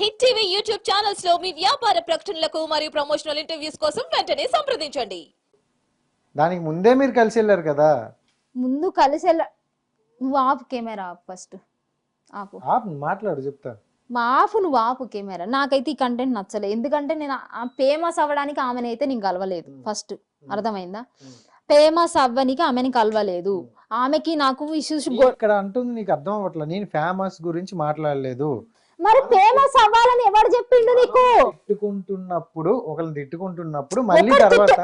Hit TV YouTube ఛానల్స్లో మీ వ్యాపార ప్రకటనలకు మరియు ప్రమోషనల్ ఇంటర్వ్యూస్ కోసం వెంటనే సంప్రదించండి. దానికి ముందే మీరు కలిసి వెళ్ళారు కదా? ముందు కలిసి వెళ్ళ నువ్వు ఆపు కెమెరా ఆపు ఫస్ట్. ఆపు. ఆపు మాట్లాడు చెప్తా. మా ఆపు నువ్వు ఆపు కెమెరా. నాకైతే ఈ కంటెంట్ నచ్చలేదు ఎందుకంటే నేను ఫేమస్ అవ్వడానికి ఆమెనైతే నేను కలవలేదు ఫస్ట్. అర్థమైందా? ఫేమస్ అవ్వనికి ఆమెని కలవలేదు. ఆమెకి నాకు ఇష్యూస్ ఇక్కడ అంటుంది నీకు అర్థం అవ్వట్లేదు నేను ఫేమస్ గురించి మాట్లాడలేదు. మరి ఫేమస్ అవ్వాలని ఎవరు చెప్పిండు నీకు? తిట్టుకుంటున్నప్పుడు ఒకరిని తిట్టుకుంటున్నప్పుడు మళ్ళీ తర్వాత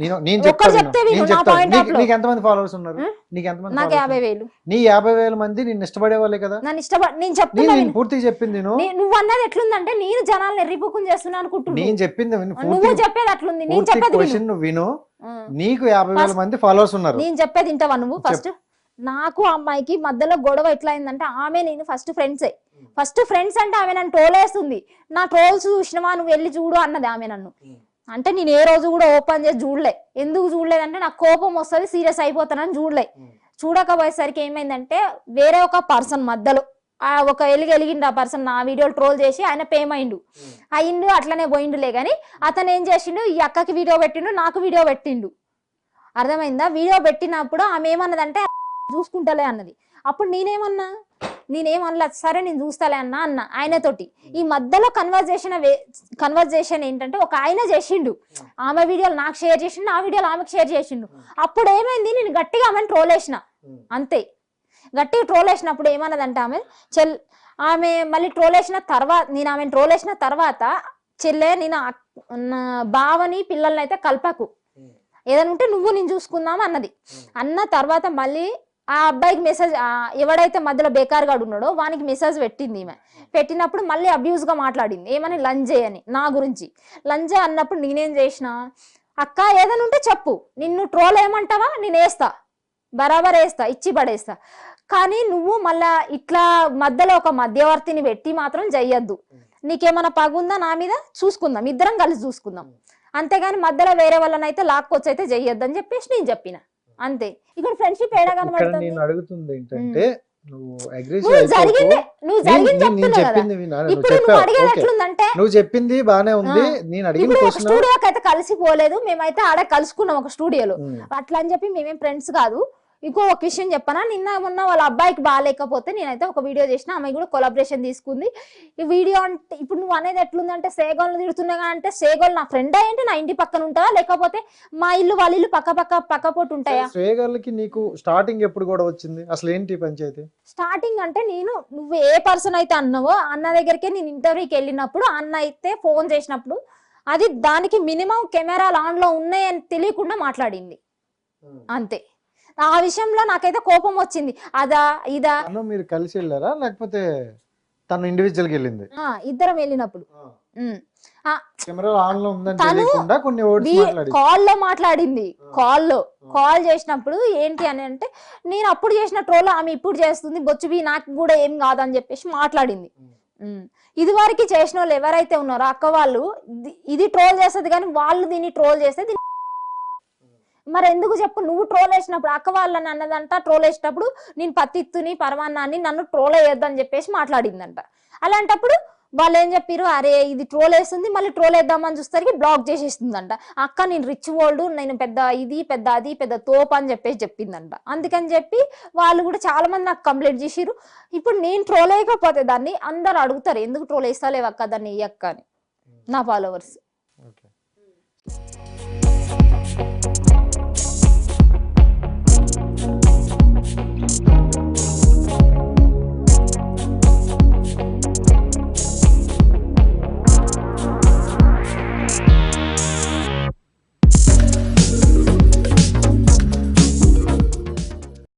నేను నేను చెప్తాను నీకు ఎంతమంది ఫాలోవర్స్ ఉన్నారు? నీకు ఎంతమంది నాకు యాభై? వేలు. నీ యాభై వేల మంది నిన్ను ఇష్టపడే వాళ్ళే కదా? నన్ను ఇష్టపడ నేను. పూర్తిగా చెప్పింది నువ్వు అన్నది ఎట్లుందంటే నేను జనాలను ఎర్రిపుక్కుని చేస్తున్నా అనుకుంటున్నాను నేను చెప్పింది నువ్వు చెప్పేది అట్లుంది. నేను చెప్పేది నువ్వు విను. నీకు యాభై వేల మంది ఫాలోవర్స్ ఉన్నారు. నేను చెప్పేది వింటావా నువ్వు ఫస్ట్ నాకు ఆ అమ్మాయికి మధ్యలో గొడవ ఎట్లా అయిందంటే ఆమె నేను ఫస్ట్ ఫ్రెండ్సే ఫస్ట్ ఫ్రెండ్స్ అంటే ఆమె నన్ను ట్రోలేస్తుంది నా ట్రోల్స్ చూసినవా? నువ్వు వెళ్ళి చూడు అన్నది ఆమె నన్ను. అంటే నేను ఏ రోజు కూడా ఓపెన్ చేసి చూడలే. ఎందుకు చూడలేదంటే నాకు కోపం వస్తుంది సీరియస్ అయిపోతానని చూడలే. చూడకపోయేసరికి ఏమైందంటే వేరే ఒక పర్సన్ మధ్యలో ఆ ఒక ఎలిగి ఎలిగిండు ఆ పర్సన్ నా వీడియోలు ట్రోల్ చేసి ఆయన పేమైండు అయిండు. అట్లనే పోయిండులే కానీ అతను ఏం చేసిండు ఈ అక్కకి వీడియో పెట్టిండు నాకు వీడియో పెట్టిండు. అర్థమైందా? వీడియో పెట్టినప్పుడు ఆమె ఏమన్నదంటే చూసుకుంటలే అన్నది. అప్పుడు నేనేమన్నా నేనేమనలా సరే నేను చూస్తాలే అన్నా అన్న ఆయనతోటి. ఈ మధ్యలో కన్వర్జేషన్ కన్వర్జేషన్ ఏంటంటే ఒక ఆయన చేసిండు. ఆమె వీడియోలు నాకు షేర్ చేసిండు ఆ వీడియోలు ఆమెకు షేర్ చేసిండు. అప్పుడు ఏమైంది నేను గట్టిగా ఆమెను ట్రోల్ వేసిన అంతే. గట్టిగా ట్రోల్ వేసినప్పుడు ఏమన్నదంటే ఆమె చెల్ ఆమె మళ్ళీ ట్రోల్ వేసిన తర్వాత నేను ఆమెను ట్రోల్ వేసిన తర్వాత చెల్లె నేను బావని పిల్లల్ని అయితే కలపకు. ఏదైనా ఉంటే నువ్వు నేను చూసుకుందాం అన్నది. అన్న తర్వాత మళ్ళీ ఆ అబ్బాయికి మెసేజ్ ఎవడైతే మధ్యలో బేకార్గాడు ఉన్నాడో వానికి మెసేజ్ పెట్టింది ఈమె. పెట్టినప్పుడు మళ్ళీ అబ్యూజ్గా మాట్లాడింది. ఏమని? లంజే అని. నా గురించి. లంజే అన్నప్పుడు నేనేం చేసిన అక్క ఏదైనా ఉంటే చెప్పు. నిన్ను ట్రోల్ ఏమంటావా? నేను వేస్తా. బరాబర్ వేస్తా. ఇచ్చి పడేస్తా. కానీ నువ్వు మళ్ళా ఇట్లా మధ్యలో ఒక మధ్యవర్తిని పెట్టి మాత్రం చెయ్యొద్దు. నీకేమైనా పగుందా నా మీద? చూసుకుందాం. ఇద్దరం కలిసి చూసుకుందాం. అంతేగాని మధ్యలో వేరే వాళ్ళనైతే లాక్కొచ్చి అయితే చెయ్యొద్దు అని చెప్పేసి నేను చెప్పిన. అంతే. ఇక్కడ ఫ్రెండ్షిప్ ఏడా కనబడుతుంది నేను అడుగుతుంది ఏంటంటే నువ్వు నువ్వు జరిగింది నువ్వు జరిగింది నేను చెప్తున్నా కదా. చెప్పింది వినా. నువ్వు ఇప్పుడు నువ్వు చెప్పావు. అడిగేది ఓకే. ఎట్లుందంటే నువ్వు చెప్పింది బానే ఉంది. నేను అడిగిన క్వశ్చన్. స్టూడియోకి అయితే కలిసిపోలేదు. మేమైతే ఆడ కలుసుకున్నాం ఒక స్టూడియోలో అట్లా అని చెప్పి మేమేం ఫ్రెండ్స్ కాదు. ఇంకో ఒక విషయం చెప్పనా? నిన్న మొన్న వాళ్ళ అబ్బాయికి బాగాలేకపోతే నేనైతే ఒక వీడియో చేసిన అమ్మాయి కూడా కొలాబరేషన్ తీసుకుంది. ఈ వీడియో అంటే ఇప్పుడు నువ్వు అనేది ఎట్లుందంటే సేగోళ్ళు తిడుతున్నా అంటే సేగోళ్ళు నా ఫ్రెండ్ ఏంటి నా ఇంటి పక్కన ఉంటావా? లేకపోతే మా ఇల్లు వాళ్ళ ఇల్లు పక్క పక్క పక్క పోటు ఉంటాయా? శ్రేయగాళ్ళకి నీకు స్టార్టింగ్ ఎప్పుడు కూడా వచ్చింది? అసలు ఏంటి పంచాయతీ? స్టార్టింగ్ అంటే నేను నువ్వు ఏ పర్సన్ అయితే అన్నావో అన్న దగ్గరికి నేను ఇంటర్వ్యూకి వెళ్ళినప్పుడు అన్న అయితే ఫోన్ చేసినప్పుడు అది దానికి మినిమం కెమెరాలు ఆన్లో ఉన్నాయని తెలియకుండా మాట్లాడింది. అంతే. ఆ విషయంలో నాకైతే కోపం వచ్చింది. అదా ఇదా. తను మీరు కలిసి వెళ్ళారా? లేకపోతే తను ఇండివిజువల్ వెళ్ళింది? ఆ, ఇద్దరం వెళ్ళినప్పుడు. ఉమ్. ఆ, కెమెరా ఆన్లో ఉందని తను తెలియకుండా కొన్ని వర్డ్స్ వీ- మాట్లాడి కాల్లో మాట్లాడింది. కాల్లో. కాల్ చేసినప్పుడు ఏంటి అని అంటే నేను అప్పుడు చేసిన ట్రోల్ ఆమె ఇప్పుడు చేస్తుంది. బొచ్చువి నాకు కూడా ఏం కాదని చెప్పేసి మాట్లాడింది. ఉమ్. ఇది వరకు చేసిన వాళ్ళు ఎవరైతే ఉన్నారో అక్క వాళ్ళు ఇది- ఇది ట్రోల్ చేస్తుంది కానీ వాళ్ళు దీన్ని ట్రోల్ చేస్తే దీన్ని మరి ఎందుకు చెప్పు? నువ్వు ట్రోల్ వేసినప్పుడు అక్క వాళ్ళని అన్నదంట ట్రోల్ వేసినప్పుడు నేను పత్తిత్తుని పరమాన్నాన్ని నన్ను ట్రోల్ వేయొద్దని చెప్పేసి మాట్లాడిందంట. అలాంటప్పుడు వాళ్ళు ఏం చెప్పారు అరే ఇది ట్రోల్ వేస్తుంది మళ్ళీ ట్రోల్ వేద్దామని చూస్తే బ్లాక్ చేసేస్తుందంట అక్క నేను రిచ్ వరల్డ్ నేను పెద్ద ఇది పెద్ద అది పెద్ద తోపు అని చెప్పేసి చెప్పిందంట. అందుకని చెప్పి వాళ్ళు కూడా చాలా మంది నాకు కంప్లైంట్ చేసిరు ఇప్పుడు నేను ట్రోల్ వేయకపోతే దాన్ని అందరు అడుగుతారు ఎందుకు ట్రోల్ వేస్తాలేవు అక్క దాన్ని వేయక్క అని. నా ఫాలోవర్స్ ఓకే